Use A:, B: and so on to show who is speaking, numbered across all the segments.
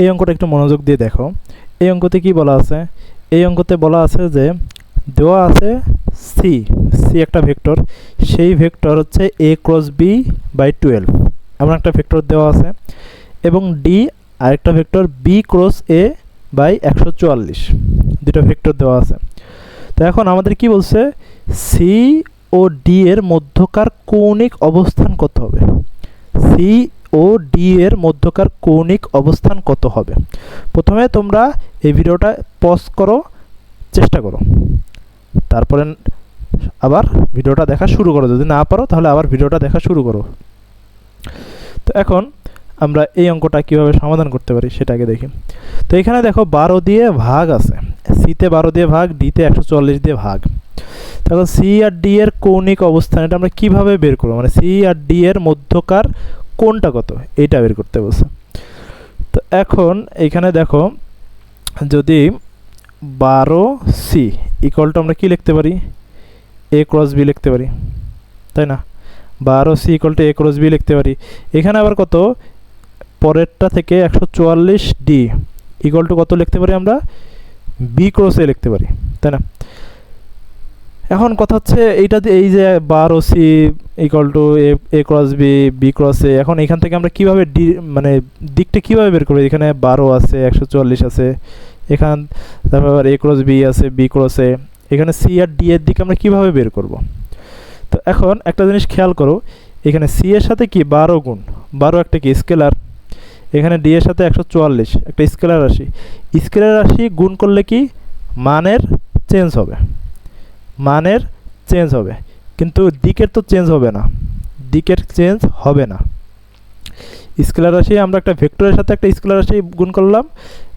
A: এই অঙ্কটা একটু মনোযোগ দিয়ে দেখো। এই অঙ্কতে কি বলা আছে? এই অঙ্কতে বলা আছে যে দেওয়া আছে সি সি একটা ভেক্টর। সেই ভেক্টর হচ্ছে A cross B by twelve এমন একটা ভেক্টর দেওয়া আছে। এবং ডি আরেকটা vector B cross A by একশো চুয়াল্লিশ। দুটো ভেক্টর দেওয়া আছে। তো এখন আমাদের কি বলছে? সি ও ডি এর মধ্যকার কৌণিক অবস্থান কত হবে? সি ও ডি এর মধ্যকার কৌণিক অবস্থান কত হবে? প্রথমে তোমরা এই ভিডিওটা পজ করো, চেষ্টা করো। তারপরে আবার ভিডিওটা দেখা শুরু করো। যদি না পারো, তাহলে আবার ভিডিওটা দেখা শুরু করো। তো এখন আমরা এই অঙ্কটা কীভাবে সমাধান করতে পারি সেটা আগে দেখি। তো এখানে দেখো বারো দিয়ে ভাগ আছে। সিতে বারো দিয়ে ভাগ ডিতে একশো চল্লিশ দিয়ে ভাগ। তখন সি আর ডি এর কৌণিক অবস্থান এটা আমরা কীভাবে বের করব? মানে সি আর ডি এর মধ্যকার কোনটা কত? এইটা বের করতে বলছে। তো এখন এখানে দেখো, যদি বারো সি ইকুয়াল টু আমরা কি লিখতে পারি? এ ক্রস বি লিখতে পারি, তাই না? বারো C equal to A cross B লিখতে পারি। এখানে আবার কত? পরেরটা থেকে একশো চুয়াল্লিশ ডি ইকুয়াল টু কত লিখতে পারি আমরা? বি ক্রস এ লিখতে পারি, তাই না? এখন কথা হচ্ছে এইটা এই যে বারো C equal to A cross B B cross A এখন এখান থেকে আমরা কীভাবে ডি মানে দিকটা কীভাবে বের করব? এখানে বারো আছে, একশো চুয়াল্লিশ আছে, এখান তারপর আবার এ ক্রস বি আছে বি ক্রস এ এখানে সি আর ডি এর দিক আমরা কীভাবে বের করব? তো এখন একটা জিনিস খেয়াল করো, এখানে সি এর সাথে কি বারো গুণ? বারো একটা কি? স্কেলার। এখানে ডি এর সাথে একশো চুয়াল্লিশ, একটা স্কেলার রাশি। স্কেলার রাশি গুণ করলে কি? মানের চেঞ্জ হবে। মানের চেঞ্জ হবে। কিন্তু দিকের তো চেঞ্জ হবে না। দিকের চেঞ্জ হবে না। স্কেলার রাশি, আমরা একটা ভেক্টরের সাথে একটা স্কেলার রাশি গুণ করলাম।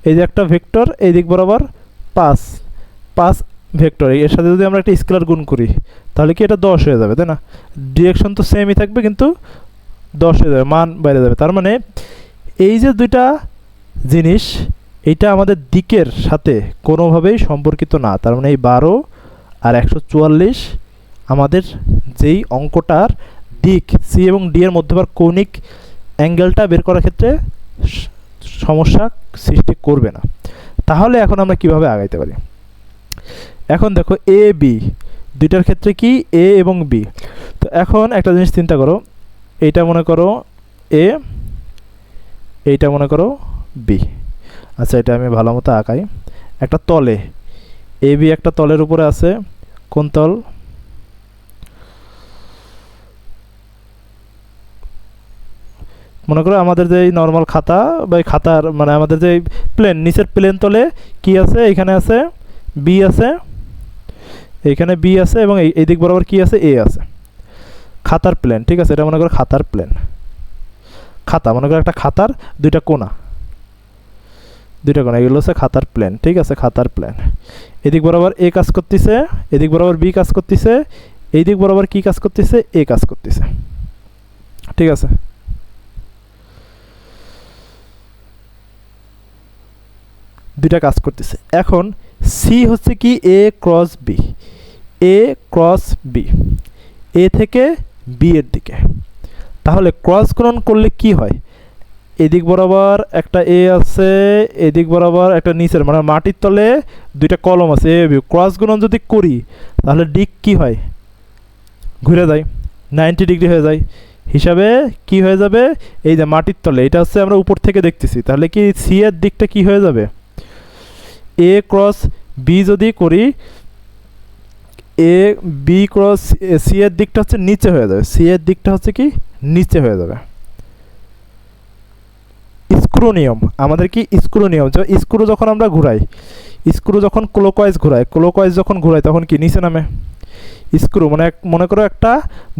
A: এই যে একটা ভেক্টর, এই দিক বরাবর পাঁচ। পাঁচ ভেক্টর, এর সাথে যদি আমরা একটা স্কেলার গুণ করি, তাহলে কি এটা দশ হয়ে যাবে, তাই না? ডিরেকশন তো সেমই থাকবে, কিন্তু দশ হয়ে যাবে, মান বাইরে যাবে। তার মানে এই যে দুইটা জিনিস, এইটা আমাদের দিকের সাথে কোনোভাবেই সম্পর্কিত না। তার মানে এই বারো আর একশো চুয়াল্লিশ আমাদের যেই অঙ্কটার দিক, সি এবং ডি এর মধ্যবার কৌণিক অ্যাঙ্গেলটা বের করার ক্ষেত্রে সমস্যা সৃষ্টি করবে না। তাহলে এখন আমরা কীভাবে আগাইতে পারি? এখন দেখো এ, বি, দুইটার ক্ষেত্রে কি? এ এবং বি। তো এখন একটা জিনিস চিন্তা করো, এইটা মনে করো এ, এইটা মনে করো বি। আচ্ছা এটা আমি ভালো মতো আঁকাই। একটা তলে এ বি একটা তলের উপরে আছে। কোন তল? মনে করো আমাদের যে নর্মাল খাতা বা খাতার মানে আমাদের যে প্লেন নিচের প্লেন তলে কি আছে? এখানে আছে বি আছে এইখানে বি আছে এবং এই দিক বরাবর কি আছে? এ আছে। খাতার প্লেন ঠিক আছে? এটা মনে করো খাতার প্লেন খাতা, মনে করো একটা খাতার দুইটা কোনা। দুইটা কোনা এগুলো হচ্ছে খাতার প্ল্যান ঠিক আছে? খাতার প্ল্যান এদিক বরাবর এ কাজ করতেছে, এদিক বরাবর বি কাজ করতেছে এই দিক বরাবর কি কাজ করতেছে? এ কাজ করতেছে। ঠিক আছে? দুইটা কাজ করতেছে। এখন সি হচ্ছে কি? A cross B A cross B A থেকে বি এর দিকে। তাহলে ক্রস গুণন করলে কি হয়? এদিক বরাবর একটা এ আছে, এদিক বরাবর একটা নিচের মানে মাটির তলে দুইটা কলম আছে এ বি ক্রস গুণন যদি করি, তাহলে দিক কি হয়? ঘুরে যায় নাইনটি ডিগ্রি হয়ে যায় হিসাবে কি হয়ে যাবে? এই যে মাটির তলে, এটা হচ্ছে আমরা উপর থেকে দেখতেছি। তাহলে কি সি এর দিকটা কি হয়ে যাবে? এ ক্রস বি যদি করি এ বি ক্রস সি এর দিকটা হচ্ছে নিচে হয়ে যাবে। সি এর দিকটা হচ্ছে কি? নিচে হয়ে যাবে। স্ক্রু নিয়ম। আমাদের কি স্ক্রু নিয়ম? স্ক্রু যখন আমরা ঘুরাই স্ক্রু যখন ক্লোকওয়াইজ ঘুরাই ক্লোকওয়াইজ যখন ঘুরাই তখন কি নিচে নামে? স্ক্রু মানে এক মনে করো একটা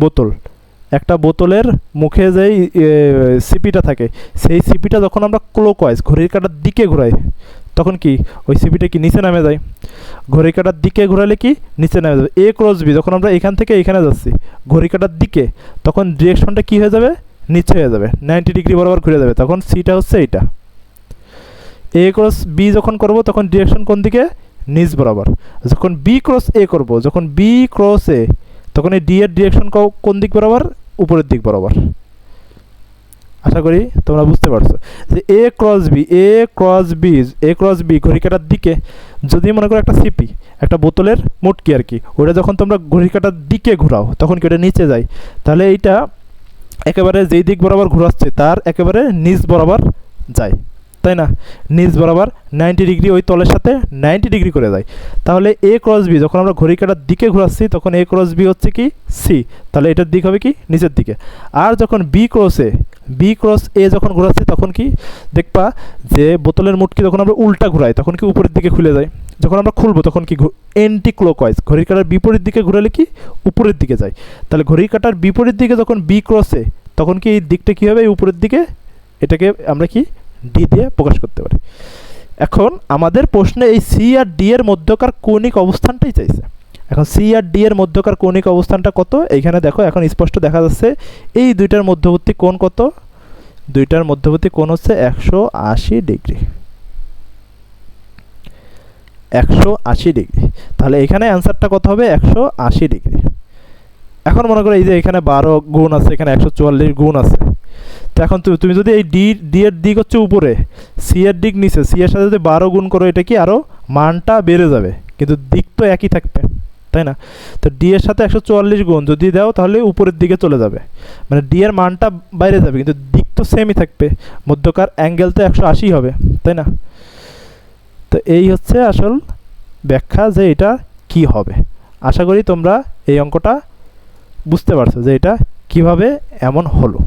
A: বোতল। একটা বোতলের মুখে যেই সিপিটা থাকে, সেই সিপিটা যখন আমরা ক্লোকওয়াইজ ঘড়ির কাটার দিকে ঘুরাই, তখন কি ওই সিপিটা কি নিচে নামে যায়? ঘড়ি কাটার দিকে ঘোরালে কি নিচে নামে যাবে? এ ক্রস বি যখন আমরা এখান থেকে এখানে যাচ্ছি ঘড়ি কাটার দিকে, তখন ডিরেকশনটা কি হয়ে যাবে? নিচে হয়ে যাবে নাইনটি ডিগ্রি বরাবর ঘুরে যাবে, তখন সিটা হচ্ছে এইটা। এ ক্রস বি যখন করব, তখন ডিরেকশন কোন দিকে? নিচ বরাবর। যখন বি ক্রস এ করব, যখন বি ক্রস এ তখন এই ডি এর ডিরেকশন কোন দিক বরাবর? উপরের দিক বরাবর। আশা করি তোমরা বুঝতে পারছ। যে A cross B A cross B A cross B ঘড়ি কাটার দিকে, যদি মনে করো একটা সিপি একটা বোতলের মুটকি আর কি, ওটা যখন তোমরা ঘড়ি কাটার দিকে ঘোরাও, তখন কি ওটা নিচে যায়? তাহলে এইটা একেবারে যেই দিক বরাবর ঘোরাচ্ছে, তার একেবারে নিচ বরাবর যায়। তাই না? নিচ বরাবর নাইনটি ডিগ্রি ওই তলের সাথে নাইনটি ডিগ্রি করে যায়। তাহলে এ ক্রস বি যখন আমরা ঘড়ি কাটার দিকে ঘোরাচ্ছি, তখন এ ক্রস বি হচ্ছে কি? সি তাহলে এটার দিক হবে কি? নিচের দিকে। আর যখন B cross B cross A যখন ঘোরাচ্ছি, তখন কি দেখবা যে বোতলের মুটকি যখন আমরা উল্টা ঘোরাই, তখন কি উপরের দিকে খুলে যায়। যখন আমরা খুলবো, তখন কি এন্টি ক্লোকওয়াইজ ঘড়ির কাটার বিপরীত দিকে ঘোরালে কি উপরের দিকে যায়। তাহলে ঘড়ির কাটার বিপরীত দিকে যখন বি ক্রসে তখন কি এই দিকটা কী হবে? এই উপরের দিকে এটাকে আমরা কি ডি দিয়ে প্রকাশ করতে পারি। এখন আমাদের প্রশ্নে এই সি আর ডি এর মধ্যকার কৌণিক অবস্থানটাই চাইছে। এখন সি আর ডি এর মধ্যকার কৌণিক অবস্থানটা কত? এইখানে দেখো, এখন স্পষ্ট দেখা যাচ্ছে এই দুইটার মধ্যবর্তী কোণ কত? দুইটার মধ্যবর্তী কোণ হচ্ছে একশো আশি ডিগ্রি। একশো আশি ডিগ্রি। তাহলে এখানে অ্যান্সারটা কত হবে? একশো আশি ডিগ্রি। এখন মনে করো এই যে এখানে বারো গুণ আছে, এখানে একশো চুয়াল্লিশ গুণ আছে। তো এখন তুমি যদি এই ডি ডি এর দিক হচ্ছে উপরে, সি এর দিক নিচে, সি এর সাথে যদি বারো গুণ করো, এটা কি আরও মানটা বেড়ে যাবে। কিন্তু দিক তো একই থাকবে। তাই না? তো ডি এর সাথে একশো চুয়াল্লিশ গুণ যদি দাও, তাহলে উপরের দিকে চলে যাবে। মানে ডি এর মানটা বাইরে যাবে, কিন্তু দিক তো সেমই থাকবে। মধ্যকার অ্যাঙ্গেল তো একশো আশি হবে, তাই না? তো এই হচ্ছে আসল ব্যাখ্যা যে এটা কি হবে। আশা করি তোমরা এই অঙ্কটা বুঝতে পারছ যে এটা কীভাবে এমন হলো।